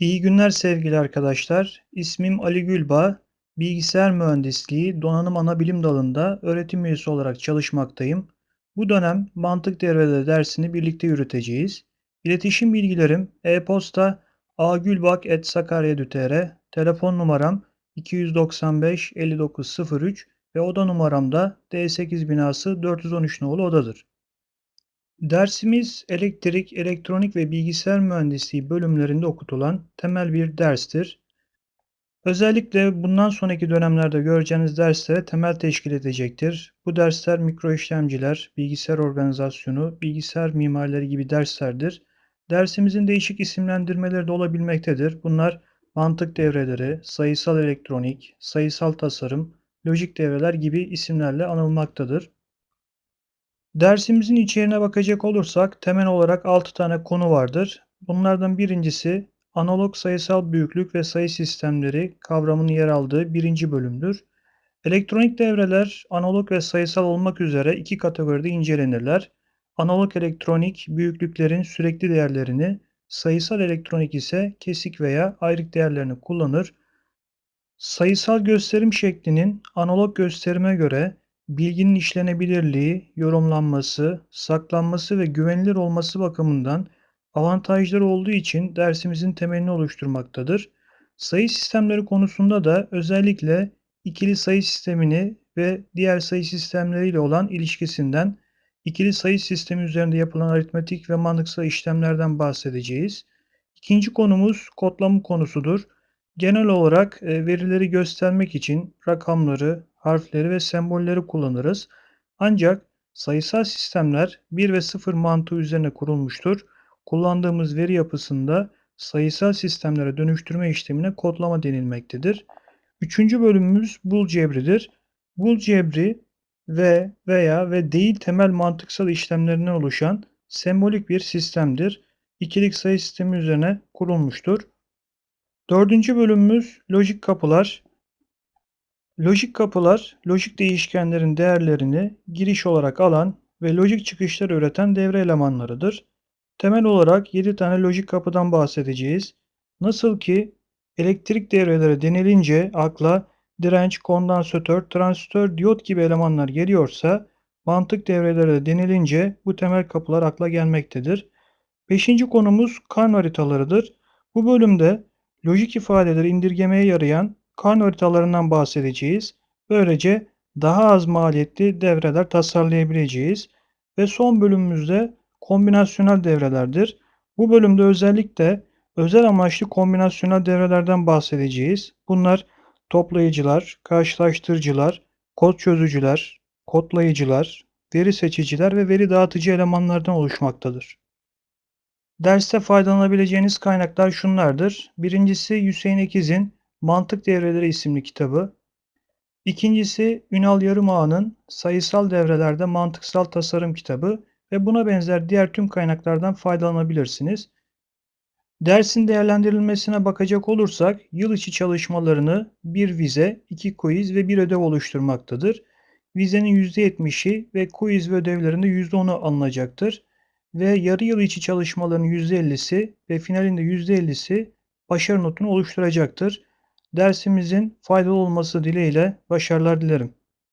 İyi günler sevgili arkadaşlar. İsmim Ali Gülbağ. Bilgisayar Mühendisliği Donanım Anabilim Dalı'nda öğretim üyesi olarak çalışmaktayım. Bu dönem mantık devreleri dersini birlikte yürüteceğiz. İletişim bilgilerim e-posta agülbak.sakarya.tr Telefon numaram 295 5903 ve oda numaram da D8 binası 413 nolu odadır. Dersimiz elektrik, elektronik ve bilgisayar mühendisliği bölümlerinde okutulan temel bir derstir. Özellikle bundan sonraki dönemlerde göreceğiniz derslere temel teşkil edecektir. Bu dersler mikro işlemciler, bilgisayar organizasyonu, bilgisayar mimarları gibi derslerdir. Dersimizin değişik isimlendirmeleri de olabilmektedir. Bunlar mantık devreleri, sayısal elektronik, sayısal tasarım, lojik devreler gibi isimlerle anılmaktadır. Dersimizin içeriğine bakacak olursak temel olarak 6 tane konu vardır. Bunlardan birincisi analog sayısal büyüklük ve sayı sistemleri kavramının yer aldığı birinci bölümdür. Elektronik devreler analog ve sayısal olmak üzere iki kategoride incelenirler. Analog elektronik büyüklüklerin sürekli değerlerini, sayısal elektronik ise kesik veya ayrık değerlerini kullanır. Sayısal gösterim şeklinin analog gösterime göre bilginin işlenebilirliği, yorumlanması, saklanması ve güvenilir olması bakımından avantajları olduğu için dersimizin temelini oluşturmaktadır. Sayı sistemleri konusunda da özellikle ikili sayı sistemini ve diğer sayı sistemleriyle olan ilişkisinden, ikili sayı sistemi üzerinde yapılan aritmetik ve mantıksal işlemlerden bahsedeceğiz. İkinci konumuz kodlama konusudur. Genel olarak e, verileri göstermek için rakamları, harfleri ve sembolleri kullanırız. Ancak sayısal sistemler 1 ve 0 mantığı üzerine kurulmuştur. Kullandığımız veri yapısında sayısal sistemlere dönüştürme işlemine kodlama denilmektedir. Üçüncü bölümümüz bul cebridir. Bul cebri ve veya ve değil temel mantıksal işlemlerinden oluşan sembolik bir sistemdir. İkilik sayı sistemi üzerine kurulmuştur. Dördüncü bölümümüz lojik kapılar. Lojik kapılar, lojik değişkenlerin değerlerini giriş olarak alan ve lojik çıkışlar üreten devre elemanlarıdır. Temel olarak 7 tane lojik kapıdan bahsedeceğiz. Nasıl ki elektrik devreleri denilince akla direnç, kondansatör, transistör, diyot gibi elemanlar geliyorsa mantık devreleri de denilince bu temel kapılar akla gelmektedir. Beşinci konumuz kan haritalarıdır. Bu bölümde lojik ifadeleri indirgemeye yarayan kan haritalarından bahsedeceğiz. Böylece daha az maliyetli devreler tasarlayabileceğiz. Ve son bölümümüzde kombinasyonel devrelerdir. Bu bölümde özellikle özel amaçlı kombinasyonel devrelerden bahsedeceğiz. Bunlar toplayıcılar, karşılaştırıcılar, kod çözücüler, kodlayıcılar, veri seçiciler ve veri dağıtıcı elemanlardan oluşmaktadır. Derste faydalanabileceğiniz kaynaklar şunlardır. Birincisi Hüseyin Ekiz'in Mantık Devreleri isimli kitabı. İkincisi Ünal Yarımağa'nın Sayısal Devrelerde Mantıksal Tasarım kitabı ve buna benzer diğer tüm kaynaklardan faydalanabilirsiniz. Dersin değerlendirilmesine bakacak olursak yıl içi çalışmalarını bir vize, iki quiz ve bir ödev oluşturmaktadır. Vizenin %70'i ve quiz ve ödevlerinde %10'u alınacaktır. Ve yarı yıl içi çalışmaların %50'si ve finalinde %50'si başarı notunu oluşturacaktır. Dersimizin faydalı olması dileğiyle başarılar dilerim.